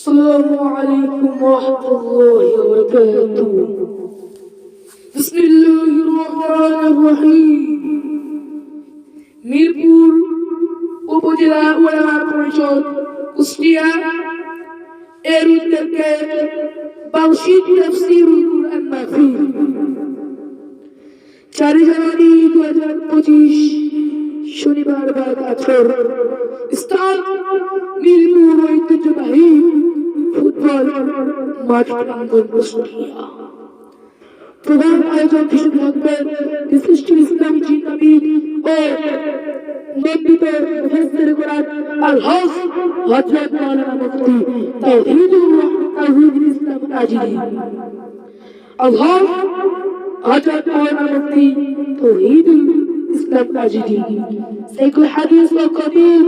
السلام عليكم ورحمة الله وبركاته بسم الله الرحمن الرحيم মিরপুর উপজেলা ওলামা পরিষদ কুষ্টিয়া এর উদ্যোগে বার্ষিক তাফসীরুল কুরআন মাহফিল চারি জানুয়ারি দু হাজার পঁচিশ শনিবার বাদ আছর স্থান মিরপুর ঐতিহ্যবাহী প্রধান আয়োজক হিসেবে থাকবেন বিশিষ্ট ইসলামী চিন্তাবিদ ও নন্দিত মুফাসসির কোরআন আল হক হযরত মাওলানা মুফতি তাওহীদুর রহমান তাওহীদুল ইসলাম আজিজি আল হক হযরত মাওলানা মুফতি তাওহীদুল ইসলাম আজিজি সাইকুল হাদিস ও কবির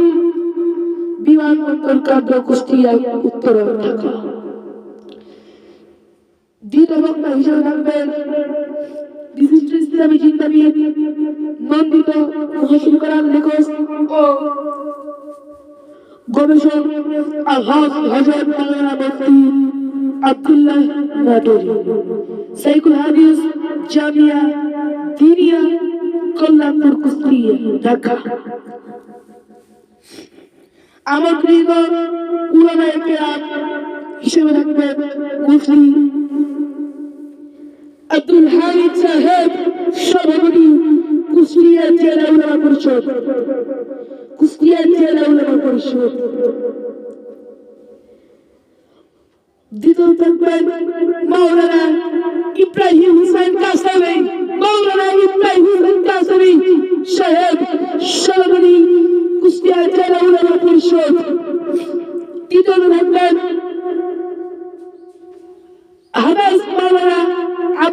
বিমানবন্দর কাদ্র কুষ্টিয়া উত্তর ঢাকা। দ্বিতীয় বক্তা হিসেবে থাকবেন। বিশিষ্ট ইসলামী চিন্তাবিদ নন্দিত মহাসিন করার লেখক ও গবেষক আহাজ হজরত মাওলানা মুফতি আব্দুল্লাহ নাটোরি সাইকুল হাদিস জামিয়া দিনিয়া, কল্যাণপুর, কুষ্টিয়া, ঢাকা। আমার প্রিয় উলামায়ে কেরাম হিসেবে থাকবেন মুফতি পরিষদ কুষ্টিয়া জেলা উলামা পরিষদ। দ্বিতীয় থাকবেন মাওলানা ইব্রাহিম হুসাইন কাসাবি মাওলানা ইব্রাহিম হুসাইন সাহেব সভাপতি কুষ্টিয়া জেলা উলামা পরিষদ। তৃতীয় থাকবেন হানাস মাওলানা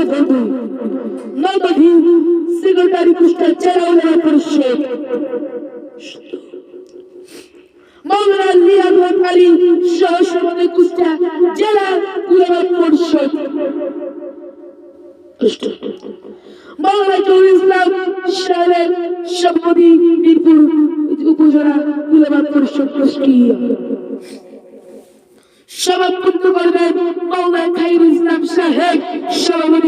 নদভী নদভী সেক্রেটারি জেলা উলামা পরিষদ সহ সভাপতি কুষ্টিয়া জেলা পরিষদ মৌলানা জহুর ইসলাম সভাপতি মিরপুর উপজেলা পরিষদ কুষ্টিয়া সভাপতিত্ব করবেন খাইরুল ইসলাম সাহেব, সভাপতি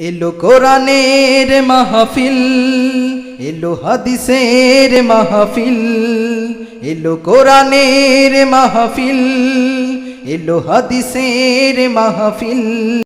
এলো কোরআনের মাহফিল এলো হাদিসের মাহফিল এলো কোরআনের মাহফিল এলো হাদিসের মাহফিল।